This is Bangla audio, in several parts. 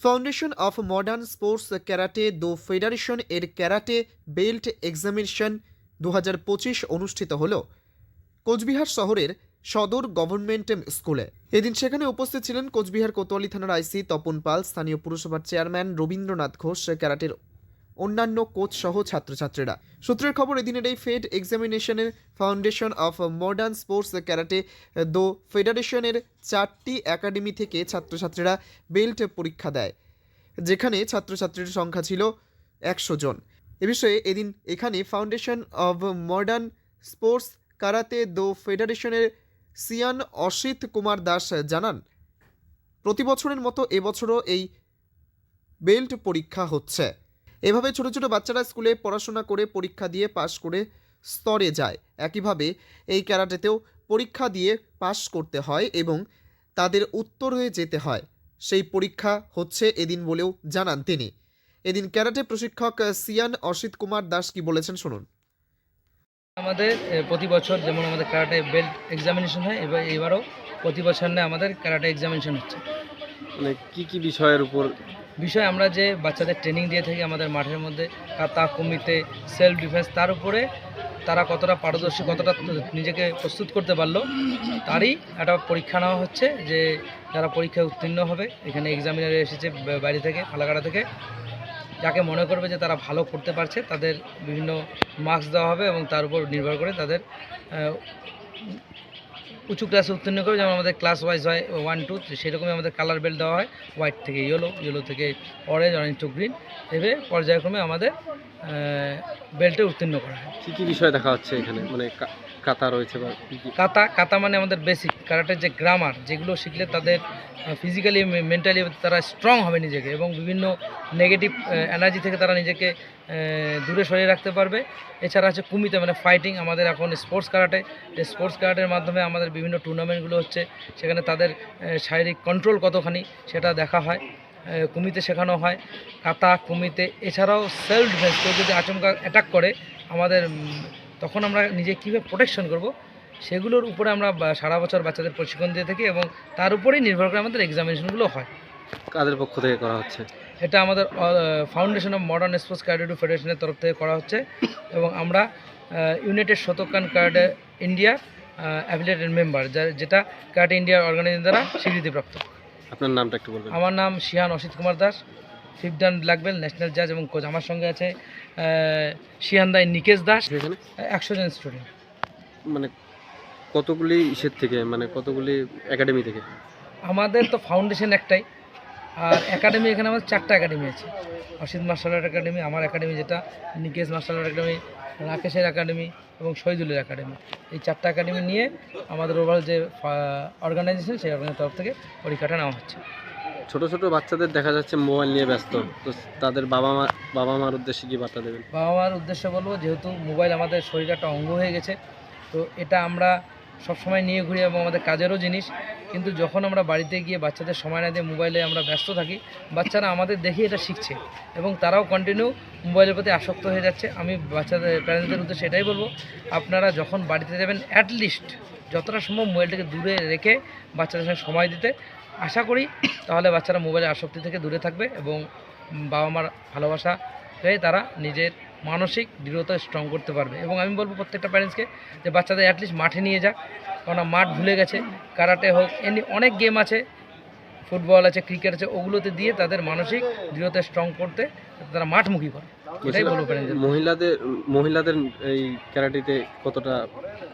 Foundation of modern sports karate do federation এর ক্যারাটে বেল্ট এক্সামিনেশন দু হাজার পঁচিশ অনুষ্ঠিত হল কোচবিহার শহরের সদর গভর্নমেন্ট স্কুলে এদিন সেখানে উপস্থিত ছিলেন কোচবিহার কোতোয়ালি থানার আইসি তপন পাল, স্থানীয় পুরসভার চেয়ারম্যান রবীন্দ্রনাথ ঘোষ ক্যারাটের অন্যান্য কোচ সহ ছাত্রছাত্রীরা। সূত্রের খবর, এদিনের এই ফেড এক্সামিনেশনের foundation of modern sports karate, do ফেডারেশনের চারটি একাডেমি থেকে ছাত্রছাত্রীরা বেল্ট পরীক্ষা দেয়, যেখানে ছাত্রছাত্রীর সংখ্যা ছিল একশো জন। এ বিষয়ে এদিন এখানে foundation of modern sports karate do ফেডারেশনের সিয়ান অসিত কুমার দাস জানান, প্রতি বছরের মতো এবছরও এই বেল্ট পরীক্ষা হচ্ছে। এভাবে ছোট ছোট বাচ্চারা স্কুলে পড়াশোনা করে পরীক্ষা দিয়ে পাশ করে স্তরে যায়। একইভাবে এই ক্যারাটেতেও পরীক্ষা দিয়ে পাশ করতে হয় এবং তাদের উত্তর হয়ে যেতে হয়। সেই পরীক্ষা হচ্ছে এদিন বলেও জানান তিনি। এদিন ক্যারাটে প্রশিক্ষক সিয়ান অসিত কুমার দাস কি বলেছেন শুনুন। আমাদের প্রতি বছর যেমন আমাদের ক্যারাটে বেল্ট এক্সামিনেশন হয় এবার এবারও প্রতি বছর না আমাদের ক্যারাটে এক্সামিনেশন হচ্ছে। মানে কি কি বিষয়ের উপর বিষয় আমরা যে বাচ্চাদের ট্রেনিং দিয়ে থাকি আমাদের মাঠের মধ্যে কাতা কমিতে সেলফ ডিফেন্স তার উপরে তারা কতটা পারদর্শী, কতটা নিজেকে প্রস্তুত করতে পারল, তারই একটা পরীক্ষা নেওয়া হচ্ছে যে যারা পরীক্ষায় উত্তীর্ণ হবে, এখানে এক্সামিনার এসেছে বাইরে থেকে ফালাকাটা থেকে, যাকে মনে করবে যে তারা ভালো করতে পারছে, তাদের বিভিন্ন মার্কস দেওয়া হবে এবং তার উপর নির্ভর করে তাদের উঁচু ক্লাসে উত্তীর্ণ করে, যেমন আমাদের ক্লাস ওয়াইজ হয় ওয়ান টু সেরকমই আমাদের কালার বেল্ট দেওয়া হয় হোয়াইট থেকে ইয়েলো ইয়েলো থেকে অরেঞ্জ অরেঞ্জ টু গ্রিন এভাবে পর্যায়ক্রমে আমাদের বেল্টে উত্তীর্ণ করা হয়। কী কী বিষয় দেখা হচ্ছে এখানে? মানে কাতা রয়েছে বা কাতা কাতা মানে আমাদের বেসিক কারাটের যে গ্রামার যেগুলো শিখলে তাদের ফিজিক্যালি মেন্টালি তারা স্ট্রং হবে নিজেকে এবং বিভিন্ন নেগেটিভ এনার্জি থেকে তারা নিজেকে দূরে সরিয়ে রাখতে পারবে। এছাড়া আছে কুমিতে মানে ফাইটিং আমাদের এখন স্পোর্টস কারাটে স্পোর্টস কারাটের মাধ্যমে আমাদের বিভিন্ন টুর্নামেন্টগুলো হচ্ছে, সেখানে তাদের শারীরিক কন্ট্রোল কতখানি সেটা দেখা হয় কুমিতে শেখানো হয়, কাতা কুমিতে এছাড়াও সেলফ ডিফেন্স কেউ যদি আচমকা অ্যাটাক করে, আমাদের তখন আমরা নিজে কীভাবে প্রোটেকশন করব সেগুলোর উপরে আমরা সারা বছর বাচ্চাদের প্রশিক্ষণ দিয়ে থাকি এবং তার উপরেই নির্ভর করে আমাদের এক্সামিনেশনগুলো হয়। কাদের পক্ষ থেকে করা হচ্ছে? এটা আমাদের ফাউন্ডেশন অফ মডার্ন স্পোর্টস ক্যাডেটু ফেডারেশনের তরফ থেকে করা হচ্ছে এবং আমরা ইউনাইটেড শতকান কার্ডে ইন্ডিয়া অ্যাফিলিয়েটেড মেম্বার যা যেটা কার্ড ইন্ডিয়া অর্গানাইজেশন দ্বারা স্বীকৃতিপ্রাপ্ত। আপনার নামটা একটু বলবেন। আমার নাম Shihan Asit Kumar Das. Fifth dan black national জাজ এবং কোচ আমার সঙ্গে আছে আহ, শিহান দাই নিকেশ দাস। একশো জন স্টুডেন্ট মানে কতগুলি ইসের থেকে মানে কতগুলি একাডেমি থেকে? আমাদের তো ফাউন্ডেশন একটাই আর একাডেমি এখানে আমাদের চারটা একাডেমি আছে। অসিত মার্শাল আর্ট একাডেমি আমার একাডেমি যেটা নিকেশ মার্শাল আর্ট একাডেমি রাকেশের একাডেমি এবং শহীদুলের একাডেমি এই চারটা একাডেমি নিয়ে আমাদের ওভারঅল যে অর্গানাইজেশন সেই অর্গানাইজেশন তরফ থেকে পরীক্ষাটা নেওয়া হচ্ছে। ছোট ছোট বাচ্চাদের দেখা যাচ্ছে মোবাইল নিয়ে ব্যস্ত। তো তাদের বাবা মা, বাবা মার উদ্দেশ্যে কি বার্তা দেবেন? বাবা মার উদ্দেশ্যে বলব, যেহেতু মোবাইল আমাদের শরীরের একটা অঙ্গ হয়ে গেছে, তো এটা আমরা সবসময় নিয়ে ঘুরি এবং আমাদের কাজেরও জিনিস। কিন্তু যখন আমরা বাড়িতে গিয়ে বাচ্চাদের সময় না দিয়ে মোবাইলে আমরা ব্যস্ত থাকি, বাচ্চারা আমাদের দেখে এটা শিখছে এবং তারাও কন্টিনিউ মোবাইলের প্রতি আসক্ত হয়ে যাচ্ছে। আমি বাচ্চাদের প্যারেন্টসদের উদ্দেশ্যে এটাই বলব, আপনারা যখন বাড়িতে যাবেন অ্যাটলিস্ট যতটা সম্ভব মোবাইলটাকে দূরে রেখে বাচ্চাদের সঙ্গে সময় দিতে। আশা করি তাহলে বাচ্চারা মোবাইলের আসক্তি থেকে দূরে থাকবে এবং বাবা মার ভালোবাসা পেয়ে তারা নিজের মানসিক দৃঢ়তা স্ট্রং করতে পারবে। এবং আমি বলব প্রত্যেকটা প্যারেন্টসকে যে বাচ্চাদের অ্যাটলিস্ট মাঠে নিয়ে যাক। কেননা মাঠ ভুলে গেছে। কারাটে হোক, এমনি অনেক গেম আছে। ফুটবল আছে ক্রিকেট আছে ওগুলোতে দিয়ে তাদের মানসিক দৃঢ়তা স্ট্রং করতে তারা মাঠমুখী করে। এটাই বলব মহিলাদের মহিলাদের এই ক্যারাটিতে কতটা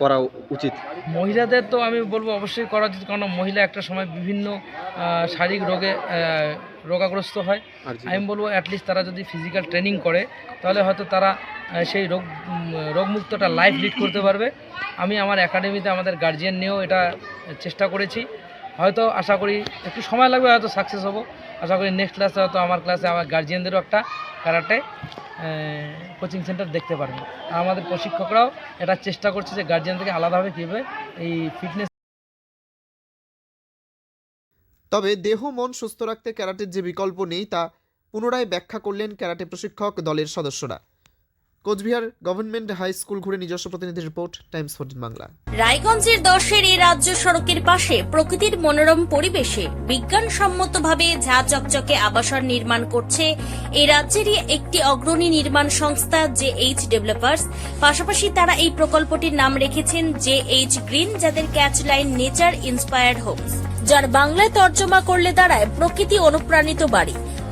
করা উচিত? মহিলাদের তো আমি বলব অবশ্যই করা উচিত কারণ মহিলা একটা সময় বিভিন্ন শারীরিক রোগে রোগাগ্রস্ত হয়। আমি বলব অ্যাটলিস্ট তারা যদি ফিজিক্যাল ট্রেনিং করে তাহলে হয়তো তারা সেই রোগ রোগমুক্তটা লাইফ লিড করতে পারবে। আমি আমার একাডেমিতে আমাদের গার্জিয়ান নিয়েও এটা চেষ্টা করেছি। হয়তো আশা করি একটু সময় লাগবে, হয়তো সাকসেস হব। আশা করি নেক্সট ক্লাসে হয়তো আমার ক্লাসে আমার গার্জিয়ানদেরও একটা কারাটে কোচিং সেন্টার দেখতে পারবে। আর আমাদের প্রশিক্ষকরাও এটা চেষ্টা করছে যে গার্জিয়ান থেকে আলাদাভাবে কীভাবে এই ফিটনেস তবে দেহ, মন সুস্থ রাখতে ক্যারাটের যে বিকল্প নেই, তা পুনরায় ব্যাখ্যা করলেন ক্যারাটে প্রশিক্ষক দলের সদস্যরা। কোচবিহার গভর্নমেন্ট হাই স্কুল ঘুরে নিজস্ব প্রতিনিধি রিপোর্ট, টাইমস ফোর্টিন বাংলা। রায়গঞ্জের দশের এই রাজ্য সড়কের পাশে প্রকৃতির মনোরম পরিবেশে বিজ্ঞানসম্মতভাবে ঝা চকচকে আবাসন নির্মাণ করছে এই রাজ্যেরই একটি অগ্রণী নির্মাণ সংস্থা জে এইচ ডেভেলপার্স। পাশাপাশি তারা এই প্রকল্পটির নাম রেখেছেন জে এইচ গ্রিন, যাদের catch line nature inspired homes, যার বাংলায় তর্জমা করলে দাঁড়ায় প্রকৃতি অনুপ্রাণিত বাড়ি।